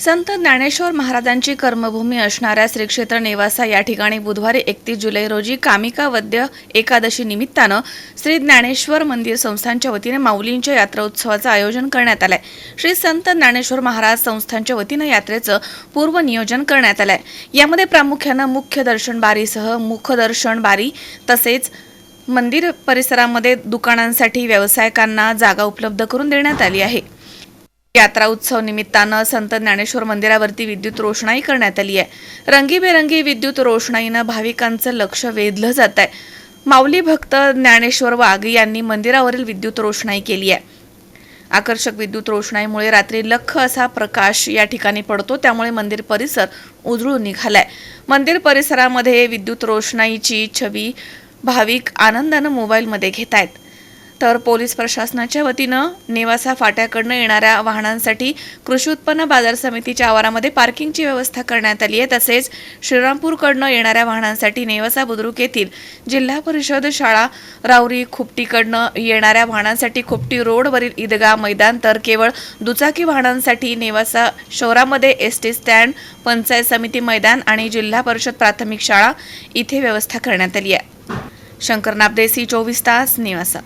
संत ज्ञानेश्वर महाराजांची कर्मभूमी असणाऱ्या श्री क्षेत्र नेवासा या ठिकाणी बुधवारी एकतीस जुलै रोजी कामिका वद्य एकादशी निमित्तानं श्री ज्ञानेश्वर मंदिर संस्थांच्या वतीने माऊलींच्या यात्रा उत्सवाचं आयोजन करण्यात आलंय. श्री संत ज्ञानेश्वर महाराज संस्थांच्या वतीनं यात्रेचं पूर्व नियोजन करण्यात आलंय. यामध्ये प्रामुख्यानं मुख्य दर्शन बारीसह मुखदर्शन बारी तसेच मंदिर परिसरामध्ये दुकानांसाठी व्यावसायिकांना जागा उपलब्ध करून देण्यात आली आहे. यात्रा उत्सव निमित्तानं संत ज्ञानेश्वर मंदिरावरती विद्युत रोषणाई करण्यात आली आहे. रंगीबेरंगी विद्युत रोषणाईनं भाविकांचं लक्ष वेधलं जात आहे. माऊली भक्त ज्ञानेश्वर वाघ यांनी मंदिरावरील विद्युत रोषणाई केली आहे. आकर्षक विद्युत रोषणाईमुळे रात्री लख असा प्रकाश या ठिकाणी पडतो त्यामुळे मंदिर परिसर उजळून निघालाय. मंदिर परिसरामध्ये विद्युत रोषणाईची छवी भाविक आनंदानं मोबाईलमध्ये घेत आहेत तर पोलीस प्रशासनाच्या वतीनं नेवासा फाट्याकडनं येणाऱ्या वाहनांसाठी कृषी उत्पन्न बाजार समितीच्या आवारामध्ये पार्किंगची व्यवस्था करण्यात आली आहे. तसेच श्रीरामपूरकडनं येणाऱ्या वाहनांसाठी नेवासा बुद्रुक येथील जिल्हा परिषद शाळा राऊरी खुपटीकडनं येणाऱ्या वाहनांसाठी खुपटी रोडवरील ईदगाह मैदान तर केवळ दुचाकी वाहनांसाठी नेवासा शहरामध्ये एस टी स्टँड पंचायत समिती मैदान आणि जिल्हा परिषद प्राथमिक शाळा इथे व्यवस्था करण्यात आली आहे. शंकर नापदेसी चोवीस तास नेवासा.